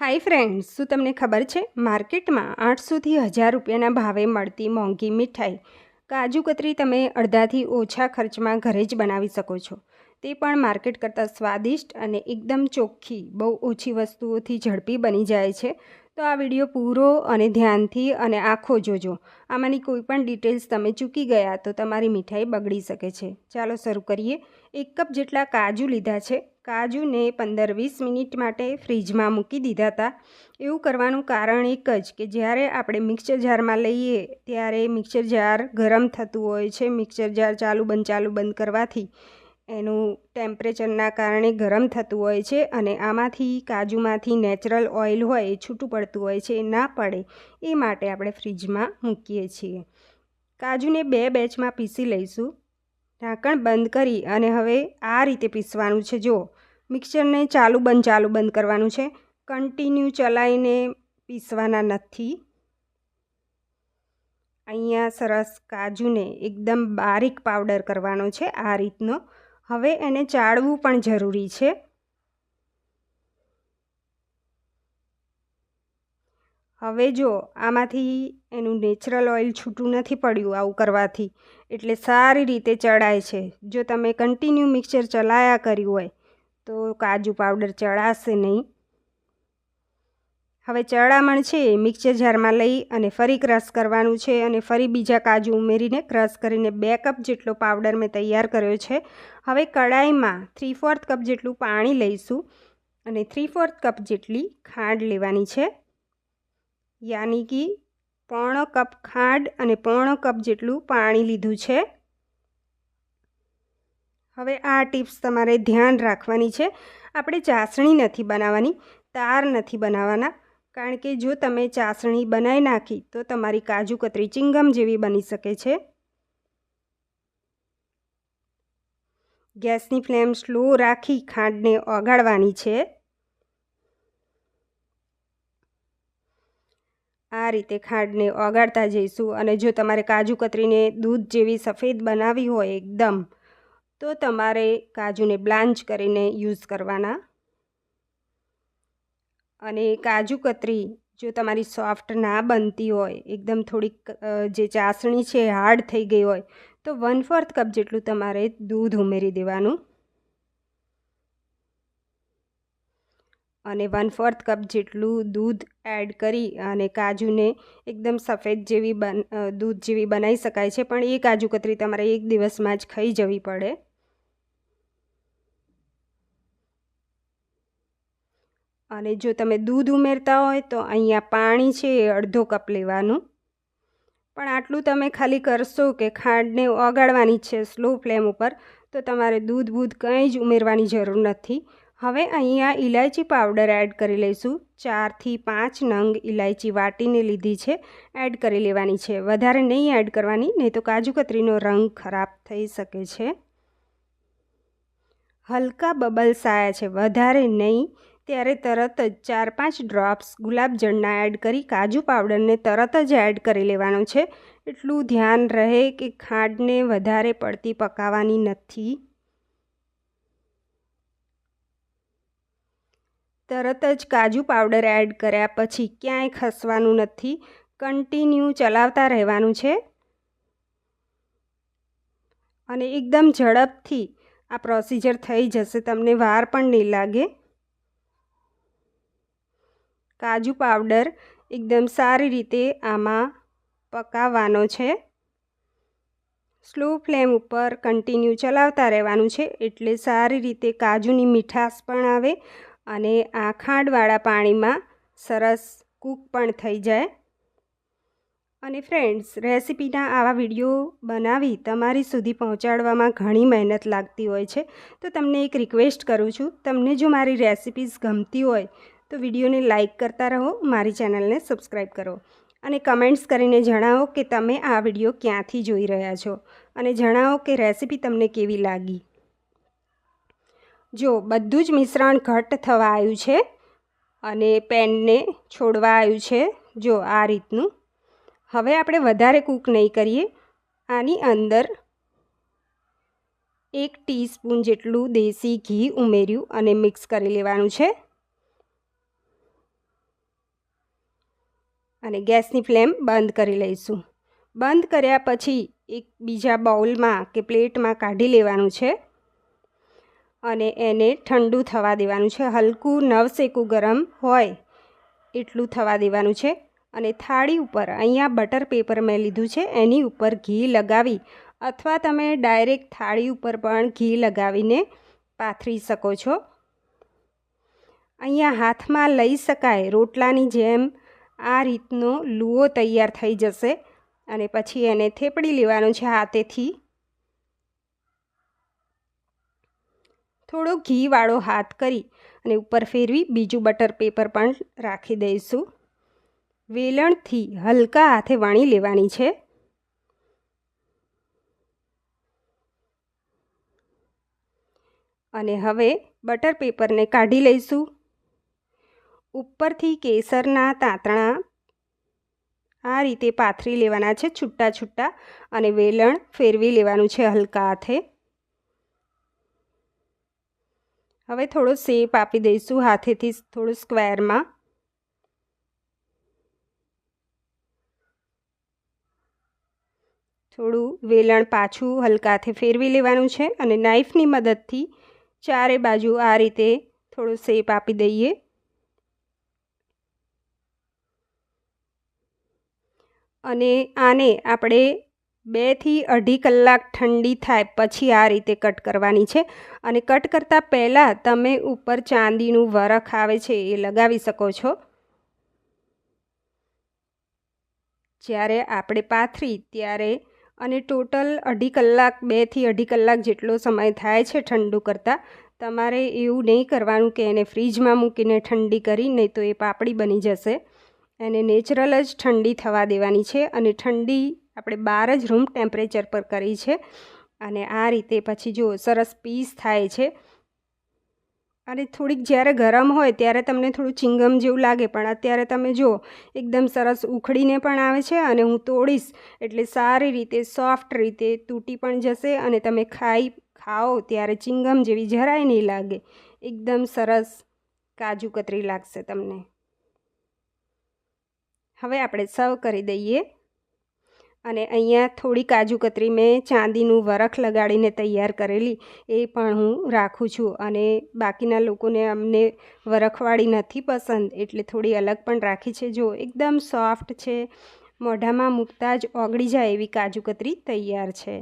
Hi friends, શું તમને ખબર છે? માર્કેટમાં આઠસોથી હજાર રૂપિયાના ભાવે મળતી મોંઘી મીઠાઈ. કાજુ કતરી તમે અડધાથી ઓછા ખર્ચમાં ઘરે જ બનાવી શકો છો. તે પણ માર્કેટ કરતાં સ્વાદિષ્ટ અને એકદમ ચોખ્ખી, બહુ ઓછી વસ્તુઓથી ઝડપી બની જાય છે. તો આ વીડિયો પૂરો અને ધ્યાનથી અને આખો જોજો. આમાંની કોઈ પણ ડિટેલ્સ તમે ચૂકી ગયા તો તમારી મીઠાઈ બગડી શકે છે. ચાલો શરૂ કરીએ. એક કપ જેટલા કાજુ લીધા છે. કાજુને પંદર વીસ મિનિટ માટે ફ્રીજમાં મૂકી દીધા હતા. એવું કરવાનું કારણ એક જ કે જ્યારે આપણે મિક્સર જારમાં લઈએ ત્યારે મિક્સર જાર ગરમ થતું હોય છે. મિક્સર જાર ચાલુ બંધ ચાલુ બંધ કરવાથી એનું ટેમ્પરેચરના કારણે ગરમ થતું હોય છે અને આમાંથી કાજુમાંથી નેચરલ ઓઇલ હોય છૂટું પડતું હોય છે, એ ના પડે એ માટે આપણે ફ્રીજમાં મૂકીએ છીએ. કાજુને બે બેચમાં પીસી લઈશું. ઢાંકણ બંધ કરી અને હવે આ રીતે પીસવાનું છે. જુઓ, મિક્સરને ચાલુ બંધ ચાલુ બંધ કરવાનું છે. કન્ટિન્યુ ચલાવીને પીસવાના નથી. અહીંયા સરસ કાજુને એકદમ બારીક પાવડર કરવાનો છે આ રીતનો. હવે એને ચાળવું પણ જરૂરી છે. હવે જો, આમાંથી એનું નેચરલ ઓઇલ છૂટું નથી પડ્યું આવું કરવાથી, એટલે સારી રીતે ચડાય છે. જો તમે કન્ટિન્યુ મિક્સર ચલાયા કર્યું હોય, તો કાજુ પાવડર ચડાશે નહીં. હવે ચડામણ છે મિક્સર જારમાં લઈ અને ફરી ક્રશ કરવાનું છે અને ફરી બીજા કાજુ ઉમેરીને ક્રશ કરીને બે કપ જેટલો પાવડર મેં તૈયાર કર્યો છે. હવે કડાઈમાં થ્રી ફોર્થ કપ જેટલું પાણી લઈશું અને થ્રી ફોર્થ કપ જેટલી ખાંડ લેવાની છે. યાની કે પોણો કપ ખાંડ અને પોણો કપ જેટલું પાણી લીધું છે. હવે આ ટિપ્સ તમારે ધ્યાન રાખવાની છે. આપણે ચાસણી નથી બનાવવાની, તાર નથી બનાવવાના, કારણ કે જો તમે ચાસણી બનાવી નાખી તો તમારી કાજુ કતરી ચિંગમ જેવી બની શકે છે. ગેસની ફ્લેમ સ્લો રાખી ખાંડને ઓગાળવાની છે. આ રીતે ખાંડને ઓગાળતા જઈશું અને જો તમારે કાજુ કતરીને દૂધ જેવી સફેદ બનાવવી હોય એકદમ, તો તમારે કાજુને બ્લાન્ચ કરીને યુઝ કરવાના. અને કાજુ કતરી જો તમારી સોફ્ટ ના બનતી હોય, એકદમ થોડીક જે ચાસણી છે, હાર્ડ થઈ ગઈ હોય, તો વન ફોર્થ કપ જેટલું તમારે દૂધ ઉમેરી દેવાનું. અને વન ફોર્થ કપ જેટલું દૂધ એડ કરી અને કાજુને એકદમ સફેદ જેવી બન દૂધ જેવી બનાવી શકાય છે. પણ એ કાજુ કતરી તમારે એક દિવસમાં જ ખાઈ જવી પડે. અને જો તમે દૂધ ઉમેરતા હોય તો અહીંયા પાણી છે એ અડધો કપ લેવાનું. પણ આટલું તમે ખાલી કરશો કે ખાંડને ઓગાળવાની છે સ્લો ફ્લેમ ઉપર, તો તમારે દૂધ બૂધ કંઈ જ ઉમેરવાની જરૂર નથી. હવે અહીંયા ઇલાયચી પાવડર એડ કરી લઈશું. ચારથી પાંચ નંગ ઇલાયચી વાટીને લીધી છે, એડ કરી લેવાની છે. વધારે નહીં એડ કરવાની, નહીં તો કાજુ કતરીનો રંગ ખરાબ થઈ શકે છે. હલકા બબલ્સ આવ્યા છે. વધારે નહીં, ત્યારે તરત જ ચાર પાંચ ડ્રોપ્સ ગુલાબજળના એડ કરી કાજુ પાવડરને તરત જ એડ કરી લેવાનો છે. એટલું ધ્યાન રહે કે ખાંડને વધારે પડતી પકાવવાની નથી. તરત જ કાજુ પાવડર એડ કર્યા પછી ક્યાંય ખસવાનું નથી, કન્ટિન્યુ ચલાવતા રહેવાનું છે. અને એકદમ ઝડપથી આ પ્રોસિજર થઈ જશે, તમને વાર પણ નહીં લાગે. કાજુ પાવડર એકદમ સારી રીતે આમાં પકાવવાનો છે. સ્લો ફ્લેમ ઉપર કન્ટિન્યુ ચલાવતા રહેવાનું છે, એટલે સારી રીતે કાજુની મીઠાશ પણ આવે અને આ ખાંડવાળા પાણીમાં સરસ કૂક પણ થઈ જાય. અને ફ્રેન્ડ્સ, રેસિપીના આવા વીડિયો બનાવી તમારી સુધી પહોંચાડવામાં ઘણી મહેનત લાગતી હોય છે. તો તમને એક રિક્વેસ્ટ કરું છું, તમને જો મારી રેસિપીઝ ગમતી હોય તો વિડીયોને લાઇક કરતા રહો, મારી ચેનલને સબસ્ક્રાઈબ કરો. અને કમેન્ટ્સ કરીને જણાવો કે તમે આ વીડિયો ક્યાંથી જોઈ રહ્યા છો અને જણાવો કે રેસિપી તમને કેવી લાગી. જો બધું જ મિશ્રણ ઘટ થવા આવ્યું છે અને પેનને છોડવા આવ્યું છે, જો આ રીતનું. હવે આપણે વધારે કૂક નહીં કરીએ. આની અંદર એક ટીસ્પૂન જેટલું દેશી ઘી ઉમેર્યું અને મિક્સ કરી લેવાનું છે. અને ગેસની ફ્લેમ બંધ કરી લઈશું. બંધ કર્યા પછી એક બીજા બાઉલમાં કે પ્લેટમાં કાઢી લેવાનું છે. અને એને ઠંડુ થવા દેવાનું છે. હલકું નવસેકું ગરમ હોય એટલું થવા દેવાનું છે. અને થાળી ઉપર અહીંયા બટર પેપર મેં લીધું છે. એની ઉપર ઘી લગાવી અથવા તમે ડાયરેક્ટ થાળી ઉપર પણ ઘી લગાવીને પાથરી શકો છો. અહીંયા હાથમાં લઈ શકાય રોટલાની જેમ આ રીતનો લુઓ તૈયાર થઈ જશે અને પછી એને થેપડી લેવાનું છે હાથેથી. થોડો ઘીવાળો હાથ કરી અને ઉપર ફેરવી બીજું બટર પેપર પણ રાખી દઈશું. વેલણથી હલકા હાથે વણી લેવાની છે. અને હવે બટર પેપરને કાઢી લઈશું. ઉપરથી કેસરના તાંતણા આ રીતે પાથરી લેવાના છે છૂટા છૂટા અને વેલણ ફેરવી લેવાનું છે હલકા હાથે. હવે થોડો શેપ આપી દઈશું હાથેથી થોડું સ્ક્વેરમાં થોડું વેલણ પાછું હલકાથી ફેરવી લેવાનું છે અને નાઈફની મદદથી ચારે બાજુ આ રીતે થોડો શેપ આપી દઈએ. અને આને આપણે બેથી અઢી કલાક ઠંડી થાય પછી આ રીતે કટ કરવાની છે. અને કટ કરતાં પહેલાં તમે ઉપર ચાંદીનું વરખ આવે છે એ લગાવી શકો છો. જ્યારે આપણે પાથરી ત્યારે અને ટોટલ અઢી કલાક, બેથી અઢી કલાક જેટલો સમય થાય છે ઠંડુ કરતાં, તમારે એવું નહીં કરવાનું કે એને ફ્રીજમાં મૂકીને ઠંડી કરી, નહીં તો એ પાપડી બની જશે. એને નેચરલ જ ઠંડી થવા દેવાની છે અને ઠંડી આપણે બાર જ રૂમ ટેમ્પરેચર પર કરી છે. અને આ રીતે પછી જો સરસ પીસ થાય છે. અને થોડીક જ્યારે ગરમ હોય ત્યારે તમને થોડું ચિંગમ જેવું લાગે, પણ અત્યારે તમે જુઓ એકદમ સરસ ઉખડીને પણ આવે છે અને હું તોડીશ એટલે સારી રીતે, સોફ્ટ રીતે તૂટી પણ જશે અને તમે ખાઈ, ખાઓ ત્યારે ચિંગમ જેવી જરાય નહીં લાગે. એકદમ સરસ કાજુ કતરી લાગશે તમને. હવે આપણે સર્વ કરી દઈએ. અને અહીંયા થોડી કાજુ કતરી મેં ચાંદીનું વરખ લગાડીને તૈયાર કરેલી, એ પણ હું રાખું છું. અને બાકીના લોકોને અમને વરખવાળી નથી પસંદ, એટલે થોડી અલગ પણ રાખી છે. જો એકદમ સોફ્ટ છે, મોઢામાં મૂકતા જ ઓગળી જાય એવી કાજુ કતરી તૈયાર છે.